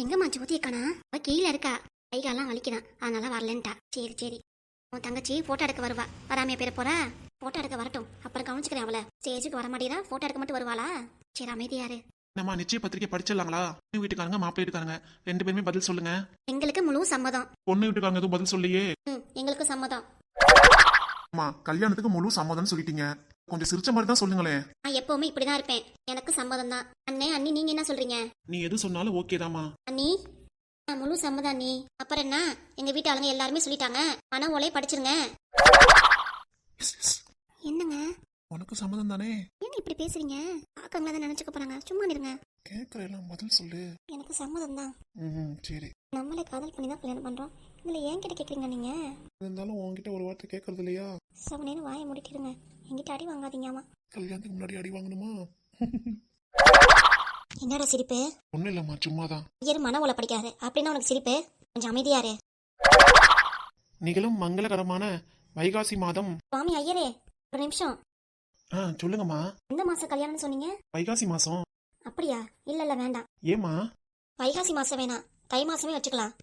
எங்கம்மா ஜோதி அக்கானா அவ கீழே இருக்கா. கை காலெல்லாம் வலிக்குதான் அதனால வரலன்ட்டா. சரி சரி. உன் தங்கச்சி போட்டோ எடுக்க வருவா. வராமையா பேர போறா? போட்டோ எடுக்க வரட்டும். அப்புறம் கவனிச்சுக்கிறேன் அவளை. ஸ்டேஜுக்கு வர மாட்டேதா போட்டோ எடுக்க மட்டும் வருவாளா? சரி அமைதியாரு. நம்ம நிச்சய பத்திரிக்கை படிச்சிடலாங்களா? பொண்ணு வீட்டுக்காரங்க மாப்பிள்ளை வீட்டுக்காரங்க. ரெண்டு பேருமே பதில் சொல்லுங்க. எங்களுக்கு முழு சம்மதம். பொண்ணு வீட்டுக்காரங்க எதுவும் பதில் சொல்லியே. ம் எங்களுக்கு சம்மதம். அம்மா கல்யாணத்துக்கு முழு சம்மதம்னு சொல்லிட்டீங்க. கொஞ்சம் சிரிச்ச மாதிரி தான் சொல்லுங்களேன் நான் எப்பவுமே இப்படிதான் இருப்பேன். எனக்கு சம்மதம் தான் அண்ணே அண்ணி நீங்க என்ன சொல்றீங்க? நீ எது சொன்னாலும் ஓகே தாம்மா. அண்ணி நான் முழு சம்மதம் அண்ணி. அப்புறம் என்ன? எங்க வீட்டு ஆளுங்க எல்லாருமே சொல்லிட்டாங்க. மன ஓலையை படிச்சிருங்க. என்னங்க? உனக்கு சம்மதம் தானே? ஏங்க இப்படி பேசுறீங்க? பாக்கங்களா தான் நினைச்சுக்க போறாங்க. சும்மா இருங்க. கேட்கற எல்லாம் பதில் சொல்லு. எனக்கு சம்மதம் தான் ம் சரி. நம்மளே காதல் பண்ணி தான் கல்யாணம் பண்றோம். இதுல ஏன் கிட்ட கேக்குறீங்க நீங்க? இருந்தாலும் உன்கிட்ட ஒரு வார்த்தை கேட்கறது இல்லையா? சவனேன்னு வாயை முடிக்கிறங்க எங்கிட்ட அடி வாங்காதீங்கம்மா. கல்யாணத்துக்கு முன்னாடி அடி வாங்கணுமா? என்னடா சிரிப்பு? ஒன்றும் இல்லைம்மா சும்மா தான் ஐயர் மன ஓலை படிக்காரு அப்படின்னா உனக்கு சிரிப்பு? கொஞ்சம் அமைதியாரு நிகழும் மங்களகரமான வைகாசி மாதம். சுவாமி ஐயரே ஒரு நிமிஷம். ஆ சொல்லுங்கம்மா. எந்த மாசம் கல்யாணம்னு சொன்னீங்க? வைகாசி மாசம். அப்படியா? இல்ல இல்ல வேண்டாம். ஏம்மா? வைகாசி மாசம் வேணாம். தை மாசமே வச்சுக்கலாம்.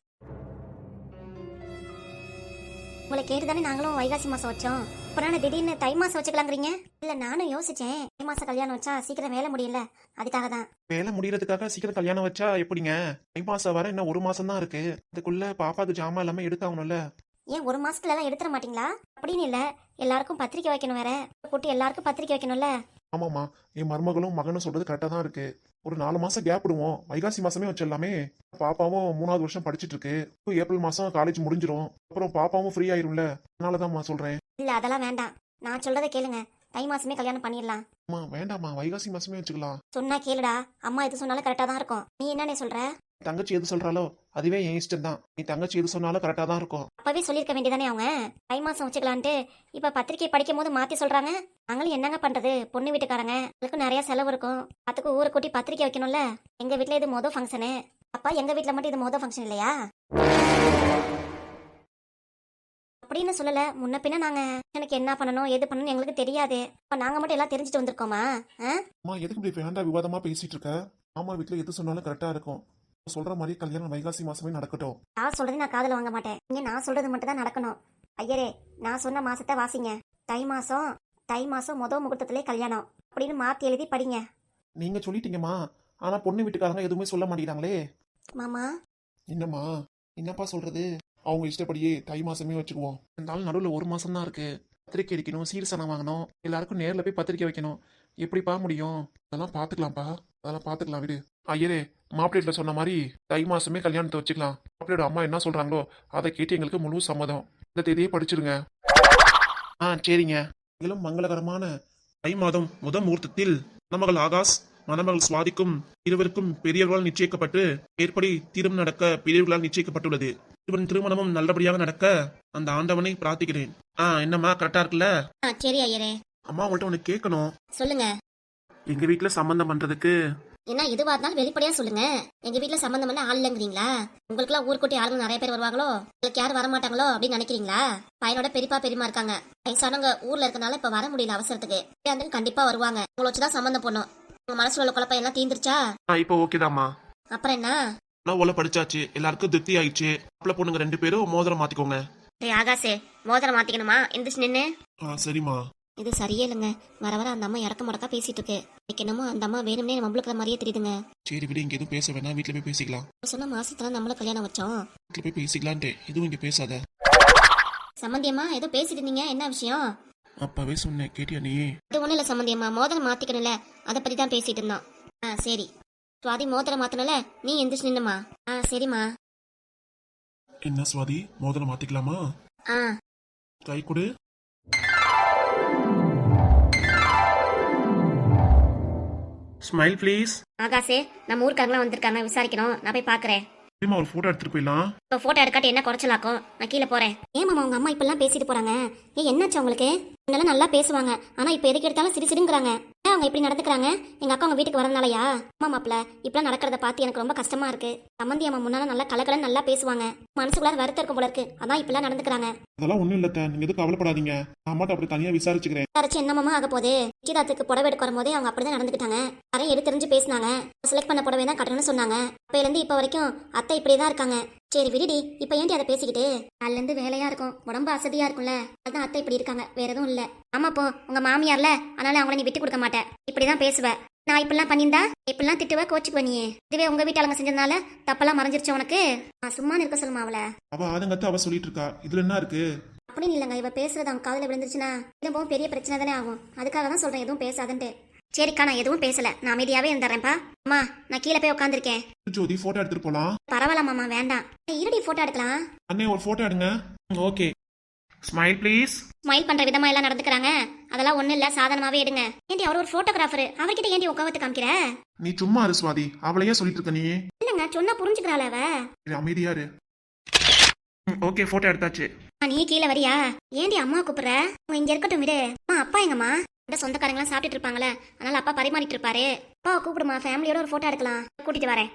உங்களை கேட்டு தானே நாங்களும் வைகாசி மாசம் வச்சோம். அப்புறம் திடீர்னு தை மாசம் வச்சுக்கலாங்கிறீங்க? இல்ல நானும் யோசிச்சேன். தை மாசம் கல்யாணம் வச்சா சீக்கிரம் வேலை முடியல. அதுக்காக தான். வேலை முடியறதுக்காக சீக்கிரம் கல்யாணம் வச்சா எப்படிங்க? தை மாசம் வர இன்னும் ஒரு மாசம் தான் இருக்கு. அதுக்குள்ள பாப்பாக்கு ஜாமான் எல்லாமே எடுத்தாகணும்ல? ஏன் ஒரு மாசத்துல எல்லாம் எடுத்துட மாட்டீங்களா? அப்படின்னு இல்ல. எல்லாருக்கும் பத்திரிக்கை வைக்கணும் வேற. போட்டு எல்லாருக்கும் பத்திரிக்கை வைக்கணும்ல? ஆமாம்மா. என் மருமகளும் மகனும் சொல்றது கரெக்டாக தான் இருக்கு. ஒரு நாலு மாசம் கேப் விடுவோம். வைகாசி மாசமே வச்சிடலாமே பாப்பாவும் மூணாவது வருஷம் படிச்சிட்டு இருக்கு ஏப்ரல் மாசம் காலேஜ் முடிஞ்சிரும். அப்புறம் பாப்பாவும் ஃப்ரீ ஆயிரும்ல. அதனாலதான்மா சொல்றேன். இல்ல அதெல்லாம் வேண்டாம். நான் சொல்றதை கேளுங்க. தை மாசமே கல்யாணம் பண்ணிடலாம். அம்மா வேண்டாம்மா. வைகாசி மாசமே வச்சுக்கலாம். சொன்னா கேளுடா. அம்மா எது சொன்னாலும் கரெக்டா தான் இருக்கும். நீ என்னன்னு சொல்ற? தங்கச்சி எது சொல்றாளோ அதுவே என் இஷ்டம் தான். நீ தங்கச்சி எது சொன்னாலும் கரெக்டாக தான் இருக்கும். அப்பவே சொல்லியிருக்க வேண்டியதானே அவங்க? தை மாசம் வச்சுக்கலான்ட்டு இப்ப பத்திரிக்கை படிக்கும் போது மாத்தி சொல்றாங்க. நாங்களும் என்னங்க பண்றது? பொண்ணு வீட்டுக்காரங்க. அதுக்கு நிறைய செலவு இருக்கும். அதுக்கு ஊரை கூட்டி பத்திரிக்கை வைக்கணும்ல. எங்க வீட்ல இது மொதல் ஃபங்க்ஷனு அப்பா எங்க வீட்ல மட்டும் இது மொதல் ஃபங்க்ஷன் இல்லையா? அப்படின்னு சொல்லல. முன்ன பின்ன நாங்க எனக்கு என்ன பண்ணணும் எது பண்ணணும் எங்களுக்கு தெரியாது. அப்ப நாங்க மட்டும் எல்லாம் தெரிஞ்சுட்டு வந்திருக்கோமா? அம்மா எதுக்கு இப்படி வேண்டாம் விவாதமா பேசிட்டு இருக்க? மாமா வீட்டுல எது சொன்னாலும் கரெக்டா இருக்கும். சொல்ற மாதிரி கல்யாணம் வைகாசி மாசமே நடக்கட்டும். நான் சொல்றது நான் காதுல வாங்க மாட்டேன். இங்க நான் சொல்றது மட்டும் தான் நடக்கணும். ஐயரே நான் சொன்ன மாசத்தை வாசிங்க. தை மாசம் தை மாசம் முத முகூர்த்தத்திலே கல்யாணம் அப்படின்னு மாத்தி எழுதி படிங்க. நீங்க சொல்லிட்டீங்கம்மா. ஆனா பொண்ணு வீட்டுக்காரங்க எதுவுமே சொல்ல மாட்டேங்கிறாங்களே. மாமா. என்னம்மா? என்னப்பா சொல்றது? அவங்க இஷ்டப்படியே தை மாசமே வச்சுக்குவோம் இருந்தாலும் நடுவில் ஒரு மாசம் தான் இருக்கு. பத்திரிக்கை அடிக்கணும் சீர்சனம் வாங்கணும் எல்லாருக்கும் நேர்ல போய் பத்திரிக்கை வைக்கணும். எப்படிப்பா முடியும்? அதெல்லாம் பாத்துக்கலாம்ப்பா. அதெல்லாம் பாத்துக்கலாம் விடு. ஐயரே மாப்பிள்ளைல சொன்ன மாதிரி தை மாசமே கல்யாணத்தை வச்சுக்கலாம். மாப்பிள்ளையோட அம்மா என்ன சொல்றாங்களோ அதை கேட்டு எங்களுக்கு முழு சம்மதம். இந்த தேதியே படிச்சிருங்க. ஆ சரிங்க. இதிலும் மங்களகரமான தை மாதம் முத முகூர்த்தத்தில் மணமகள் ஆகாஷ் மணமகள் சுவாதிக்கும் இருவருக்கும் பெரியவர்களால் நிச்சயிக்கப்பட்டு ஏற்படி திருமணம் நடக்க பெரியவர்களால் நிச்சயிக்கப்பட்டுள்ளது. இவன் திருமணமும் நல்லபடியாக நடக்க அந்த ஆண்டவனை பிரார்த்திக்கிறேன். ஆ என்னம்மா கரெக்டா இருக்குல்ல? சரி ஐயரே. அம்மா உங்கள்ட்ட ஒன்று கேட்கணும். சொல்லுங்க. எங்க வீட்ல சம்பந்தம் பண்றதுக்கு. என்ன இதுவா இருந்தாலும் வெளிப்படையா சொல்லுங்க. எங்க வீட்ல சம்பந்தம் பண்ண ஆள் இல்லைங்கிறீங்களா? உங்களுக்குலாம் ஊர்க்குட்டி ஆளுங்க நிறைய பேர் வருவாங்களோ? உங்களுக்கு யாரும் வர மாட்டாங்களோ அப்படின்னு நினைக்கிறீங்களா? பையனோட பெரியப்பா பெரியமா இருக்காங்க. வயசானவங்க ஊர்ல இருக்கனால இப்ப வர முடியல அவசரத்துக்கு. அந்த கண்டிப்பா வருவாங்க. உங்களை வச்சுதான் சம்பந்தம் பண்ணும். உங்க மனசுல உள்ள குழப்பம் எல்லாம் தீந்துருச்சா? இப்போ ஓகேதாம்மா அப்புறம் என்ன? நான் ஒல படிச்சாச்சு. எல்லாருக்கும் திருப்தி ஆயிடுச்சு. அப்பள பொண்ணுங்க ரெண்டு பேரும் மோதிரம் மாத்திக்கோங்க. ஆகாசே மோதிரம் மாத்திக்கணுமா? எந்திரிச்சு நின்னு. ஆ சரிம்மா. இது சரியே இல்லைங்க வர வர அந்த அம்மா இறக்க முடக்கா பேசிட்டு இருக்கு இன்னைக்கு என்னமோ அந்த அம்மா வேணும்னே நம்மளுக்கு மாதிரியே தெரியுதுங்க. சரி விடு இங்க எதுவும் பேச வேணாம் வீட்ல போய் பேசிக்கலாம். சொன்ன மாசத்துல நம்மள கல்யாணம் வச்சோம். வீட்ல போய் பேசிக்கலான்ட்டு எதுவும் இங்க பேசாத. சம்மந்தியம்மா ஏதோ பேசிட்டு இருந்தீங்க என்ன விஷயம்? அப்பவே சொன்னேன் கேட்டியா நீ? இது ஒண்ணும் இல்ல சம்மந்தியம்மா மோதிரம் மாத்திக்கணும்ல. அதை பத்தி தான் பேசிட்டு இருந்தோம். ஆ சரி. சுவாதி மோதிரம் மாத்தணும்ல? நீ எந்திரிச்சு நின்னுமா ஆ சரிம்மா. என்ன சுவாதி மோதிரம் மாத்திக்கலாமா? ஆ. கை கொடு. ஸ்மைல் ப்ளீஸ் ஆகாசே நம்ம ஊருக்காரங்களாம் வந்திருக்காங்க விசாரிக்கணும். நான் போய் பாக்குறேன். திரும்ப ஒரு போட்டோ எடுத்துட்டு போயிடலாம்? இப்போ போட்டோ எடுக்காட்டி என்ன குறைச்சலாக்கும்? நான் கீழே போறேன். ஏன் மாமா உங்க அம்மா இப்பெல்லாம் பேசிட்டு போறாங்க? ஏன் என்னாச்சு உங்களுக்கு? முன்னெல்லாம் நல்லா பேசுவாங்க. ஆனா இப்ப எதுக்கு எடுத்தாலும் சிரி சிரிங்கிறாங்க. ஏன் அவங்க இப்படி நடந்துக்கிறாங்க? எங்க அக்கா உங்க வீட்டுக்கு வரனாலயா அம்மா மாப்பிள இப்பெல்லாம் நடக்கிறத பார்த்து எனக்கு ரொம்ப கஷ்டமா இருக்கு. சம்மந்தி அம்மா முன்னால நல்லா கலக்கலன்னு நல்லா பேசுவாங்க. மனசுக்குள்ளார வருத்தம் இருக்கும் போல இருக்கு. அதான் இப்பெல்லாம் நடந்துக்கிறாங்க. அதெல்லாம் ஒண்ணும் இல்ல. நீங்க எதுவும் கவலைப்படாதீங்க. அம்மாட்ட அப்படி தனியா விசாரிச்சுக்கிறேன். தரச்சு என்னமாமா ஆக போகுது? நிச்சயதார்த்துக்கு புடவை எடுக்க வரும்போதே அவங்க அப்படிதான் நடந்துக்கிட்டாங்க. யாரையும் எடுத்து தெரிஞ்சு பேசினாங்க. செலக்ட் பண்ண புடவை தான் கட்டணும்னு சொன்னாங்க. அப்பையில இருந்து இப்ப வரைக்கும் அத்தை இப்படியே தான் இருக்காங்க. சரி விடுடி இப்ப ஏன்டி அதை பேசிக்கிட்டு? அதுல இருந்து வேலையா இருக்கும் உடம்பு அசதியா இருக்கும்ல. அதான் அத்தை இப்படி இருக்காங்க வேற எதுவும் இல்ல. ஆமா போ உங்க மாமியார்ல அதனால அவங்கள நீ விட்டு கொடுக்க மாட்டேன் இப்படிதான் பேசுவ. நான் இப்படிலாம் பண்ணியிருந்தா இப்படிலாம் திட்டுவ கோச்சுக்குவ நீ. இதுவே உங்க வீட்டாளுங்க செஞ்சதுனால தப்பெல்லாம் மறைஞ்சிருச்சு உனக்கு? நான் சும்மா இருக்க சொல்லுமா அவளை? அவ ஆதங்கத்தை அவ சொல்லிட்டு இருக்கா. இதுல என்ன இருக்கு? அப்படின்னு இல்லைங்க இவ பேசுறது அவங்க காதுல விழுந்துருச்சுன்னா இதுவும் பெரிய பிரச்சனை தானே ஆகும். அதுக்காக தான் சொல்றேன் எதுவும் பேசாதன்ட்டு. சரிக்கா நான் எதுவும் பேசல. நான் அமைதியாவே இருந்துறேன்ப்பா அம்மா நான் கீழே போய் உட்காந்துருக்கேன் ஜோதி போட்டோ எடுத்துட்டு போலாம். பரவாயில்ல மாமா வேண்டாம். இருடி போட்டோ எடுக்கலாம்? அண்ணே ஒரு போட்டோ எடுங்க. ஓகே ஸ்மைல் ப்ளீஸ் ஸ்மைல் பண்ற விதமா எல்லாம் நடந்துக்கிறாங்க. அதெல்லாம் ஒண்ணு இல்ல சாதாரணமாவே எடுங்க. ஏண்டி அவர் ஒரு போட்டோகிராஃபர் அவர்கிட்ட ஏண்டி உட்காந்து காமிக்கிற? நீ சும்மா இரு சுவாதி. அவளையே சொல்லிட்டு இருக்க நீ. இல்லங்க சொன்னா புரிஞ்சுக்கிறாள் அவ? இது அமைதியா இரு. ஓகே போட்டோ எடுத்தாச்சு. அம்மா, நீ கீழே வரியா? ஏண்டி அம்மா கூப்பிடுற? இங்க இருக்கட்டும் விடு. அம்மா அப்பா எங்கம்மா? இந்த சொந்தக்காரங்களாம் சாப்பிட்டுட்டு இருப்பாங்களே அதனால அப்பா பரிமாறிட்டு இருப்பாரு. அப்பா கூப்பிடுமா ஃபேமிலியோட ஒரு போட்டோ எடுக்கலாம். கூட்டிட்டு வரேன்.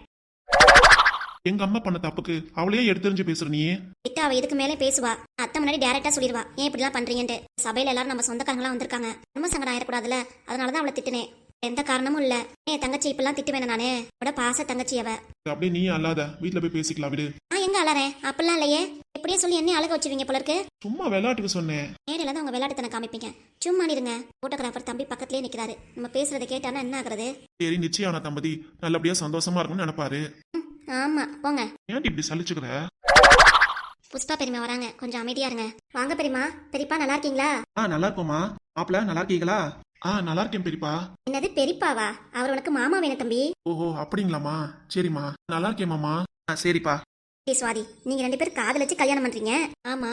எங்க அம்மா பண்ண தப்புக்கு அவளையே எடுத்துரிஞ்சு பேசுற நீ விட்டு அவ இதுக்கு மேலே பேசுவா. அத்தை முன்னாடி டேரக்டா சொல்லிடுவா. ஏன் இப்படிலாம் பண்றீங்கன்ட்டு? சபையில எல்லாரும் நம்ம சொந்தக்காரங்களா வந்திருக்காங்க. ரொம்ப சங்கடம் ஆயிடக்கூடாதுல அதனாலதான் அவளை திட்டினேன். எந்த காரணமும் இல்ல. ஏன் தங்கச்சி இப்பெல்லாம் திட்டு வேணா நானு. விட பாச தங்கச்சி அவ. அப்படியே நீ அல்லாத வீட்ல போய் பேசிக்கலாம் விடு. நான் எங்க அலறேன் அப்படிலாம் இல்லையே. இப்படியே சொல்லி என்ன அழக வச்சுவீங்க போல இருக்கு? சும்மா விளையாட்டுக்கு சொன்னேன். நேரில் தான் உங்க விளையாட்டுத்தனை காமிப்பீங்க. சும்மா இருங்க. போட்டோகிராஃபர் தம்பி பக்கத்துலயே நிக்கிறாரு. நம்ம பேசுறதை கேட்டானா என்ன ஆகுறது? சரி நிச்சயான தம்பதி. நல்லபடியா சந்தோஷமா இருக்கும்னு நினைப்பாரு. ஆமா. போங்க. ஏன்டி இப்படி சலிச்சுக்கிற? புஷ்பா பெரியமா வராங்க. கொஞ்சம் அமைதியா இருங்க. வாங்க பெரியமா பெரியப்பா நல்லா இருக்கீங்களா? ஆ நல்லா இருப்போமா மாப்பிள்ள நல்லா இருக்கீங்களா? ஆ நல்லா இருக்கேன் பெரியப்பா. என்னது பெரியப்பாவா? அவர் உனக்கு மாமா வேணும் தம்பி. ஓஹோ அப்படிங்களாம்மா. சரிம்மா. நல்லா இருக்கேன் மாமா. ஆ சரிப்பா. ஏய் சுவாதி நீங்க ரெண்டு பேரும் காதலிச்சு கல்யாணம் பண்றீங்க. ஆமா.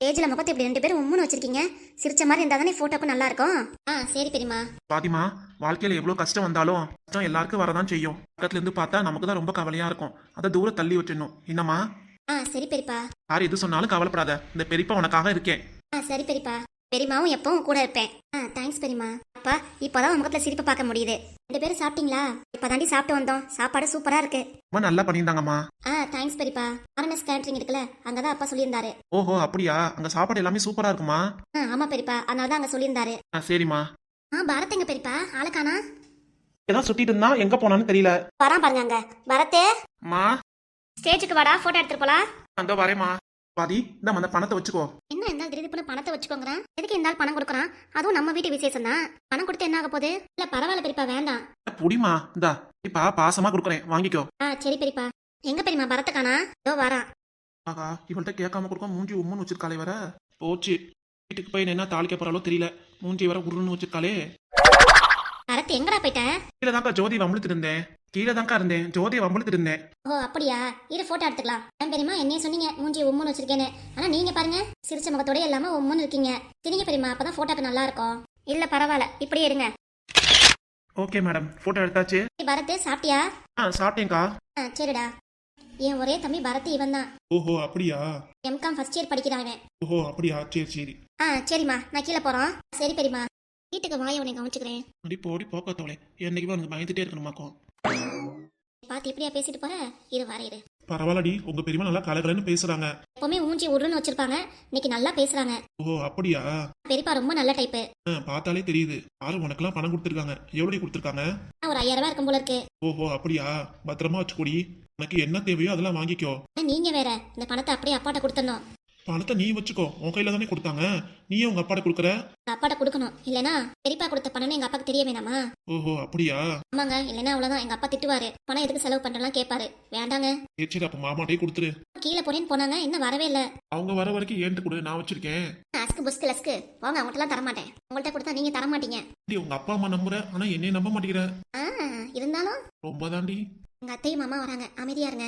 ஏஜ்ல முகத்தை இப்படி ரெண்டு பேரும் உம்முன்னு வச்சிருக்கீங்க. சிரிச்ச மாதிரி இருந்தா தானே போட்டோக்கு நல்லா இருக்கும்? ஆ சரி பெரியமா பாத்திமா வாழ்க்கையில எவ்வளவு கஷ்டம் வந்தாலும் கஷ்டம் எல்லாருக்கும் வரதான் செய்யும். பக்கத்துல இருந்து பார்த்தா நமக்கு தான் ரொம்ப கவலையா இருக்கும். அதை தூரம் தள்ளி வச்சிடணும் என்னம்மா? ஆ சரி பெரியப்பா. யார் எது சொன்னாலும் கவலைப்படாத. இந்த பெரியப்பா உனக்காக இருக்கேன். ஆ சரி பெரியப்பா. பெரியமாவும் எப்பவும் கூட இருப்பேன். ஆ தேங்க்ஸ் பெரியமா அப்பா இப்போதான் உங்க முகத்துல சிரிப்பு பார்க்க முடியுது. ரெண்டு பேரும் சாப்பிட்டீங்களா? இப்பதாண்டி சாப்பிட்டு வந்தோம். சாப்பாடு சூப்பரா இருக்கு. ரொம்ப நல்லா பண்ணியிருந்தாங்கம்மா. ஆ தேங்க்ஸ் பெரியப்பா. ஆர்என்எஸ் கேண்டரிங் இருக்குல்ல அங்கதான் அப்பா சொல்லியிருந்தாரு. ஓஹோ அப்படியா? அங்க சாப்பாடு எல்லாமே சூப்பரா இருக்குமா? ஆ ஆமா பெரியப்பா. அதனால தான் அங்க சொல்லியிருந்தாரு. ஆ சரிம்மா. ஆ பரத் எங்க பெரியப்பா? ஆளுக்கானா? ஏதோ சுத்திட்டு இருந்தா எங்க போனான்னு தெரியல. வரான் பாருங்க அங்க. பரத்தே. மா ஸ்டேஜுக்கு வாடா போட்டோ எடுத்துட்டு போலாம். அந்த வரேம்மா. பாதி இந்த அந்த பணத்தை வச்சுக்கோ. என்ன இருந்தாலும் திடீர்னு பணத்தை வச்சுக்கோங்கிறான் எதுக்கு இருந்தாலும் பணம் கொடுக்குறான்? அதுவும் நம்ம வீட்டு விசேஷம் தான் பணம் கொடுத்து என்ன ஆக போகுது? இல்ல பரவாயில்ல பெரியப்பா வேண்டாம். புடிமா இந்தா. இப்பா பாசமா கொடுக்குறேன். வாங்கிக்கோ. ஆ சரி பெரியப்பா. எங்க பெரியமா பரத்துக்கானா? இதோ வரான் ஆகா இவள்கிட்ட கேட்காம கொடுக்க மூஞ்சி உம்முன்னு வச்சிருக்காளே வர போச்சு. வீட்டுக்கு போய் என்ன தாளிக்க போறாலோ தெரியல. மூஞ்சி வர உருன்னு வச்சிருக்காளே. பரத் எங்கடா போயிட்ட? கீழே தான்க்கா ஜோதி வம்பளுத்து இருந்தேன். கீழே தான்க்கா இருந்தேன். ஜோதியை வம்பளுத்து இருந்தேன். ஓ அப்படியா? இரு போட்டோ எடுத்துக்கலாம். ஏன் பெரியமா என்னைய சொன்னீங்க? மூஞ்சி உம்முன்னு வச்சிருக்கேன்னு. ஆனா நீங்க பாருங்க சிரிச்ச முகத்தோட இல்லாம உம்முன்னு இருக்கீங்க. சரிங்க பெரியமா அப்பதான் போட்டோக்கு நல்லா இருக்கும். இல்ல பரவாயில்ல. இப்படியே எடுங்க ஓகே மேடம் போட்டோ எடுத்தாச்சு. ஏய், பரத் சாப்பிட்டியா? ஆ சாப்பிட்டேன்க்கா. ஆ சரிடா. என் ஒரே தம்பி பரத் இவன் தான் ஓஹோ அப்படியா? எம்காம் ஃபர்ஸ்ட் இயர் படிக்கிறான் இவன். ஓஹோ அப்படியா? சரி சரி. ஆ சரிம்மா. நான் கீழே போறோம். சரி பெரியமா வீட்டுக்கு வாய உன்னை கவனிச்சுக்கிறேன். அடி போடி போக்கத்தவளே என்னைக்குமே உனக்கு பயந்துட்டே இருக்கணுமாக்கும். பார்த்து இப்படியா பேசிட்டு போற? இரு வர இரு. பரவாயில்லடி உங்க பெரியமா நல்லா கலகலன்னு பேசுறாங்க. எப்பவுமே ஊஞ்சி உருன்னு வச்சிருப்பாங்க. இன்னைக்கு நல்லா பேசுறாங்க. ஓஹோ அப்படியா? பெரியப்பா ரொம்ப நல்ல டைப்பு ஆ, பார்த்தாலே தெரியுது. யாரும் உனக்கெல்லாம் பணம் கொடுத்துருக்காங்க. எவ்வளவு கொடுத்துருக்காங்க? ஒரு ஐயாயிரம் ரூபாய் இருக்கும் போல இருக்கு. ஓஹோ அப்படியா? பத்திரமா வச்சுக்கூடி. உனக்கு என்ன தேவையோ அதெல்லாம் வாங்கிக்கோ. ஆனா நீங்க வேற இந்த பணத்தை அப்படியே அப்பாட்ட கொடுத்துடணும். பணத்தை நீ வச்சுக்கோ. உன் கையில தானே கொடுத்தாங்க. நீயே உங்க அப்பாட்ட கொடுக்குற? அப்பாட்ட கொடுக்கணும். இல்லனா பெரியப்பா கொடுத்த பணம்னு எங்க அப்பாக்கு தெரிய வேணாமா? ஓஹோ அப்படியா? ஆமாங்க. இல்லனா அவ்வளவுதான். எங்க அப்பா திட்டுவாரு. பணம் எதுக்கு செலவு பண்றலாம் கேட்பாரு. வேண்டாங்க. சரி அப்ப மாமாட்டே கொடுத்துரு. கீழே போறேன்னு போனாங்க. இன்னும் வரவே இல்ல. அவங்க வர வரைக்கும் ஏன்ட்டு கொடு நான் வச்சிருக்கேன். அஸ்கு புஸ்கு லஸ்கு போங்க அவங்கள்ட்ட தர மாட்டேன் உங்கள்ட்ட கொடுத்தா நீங்க தர மாட்டீங்க உங்க அப்பா அம்மா நம்புற? ஆனா என்னைய நம்ப மாட்டேங்கிற. ஆ இருந்தாலும் ரொம்ப தாண்டி உங்க அத்தையும் மாமா வராங்க. அமைதியா இருங்க.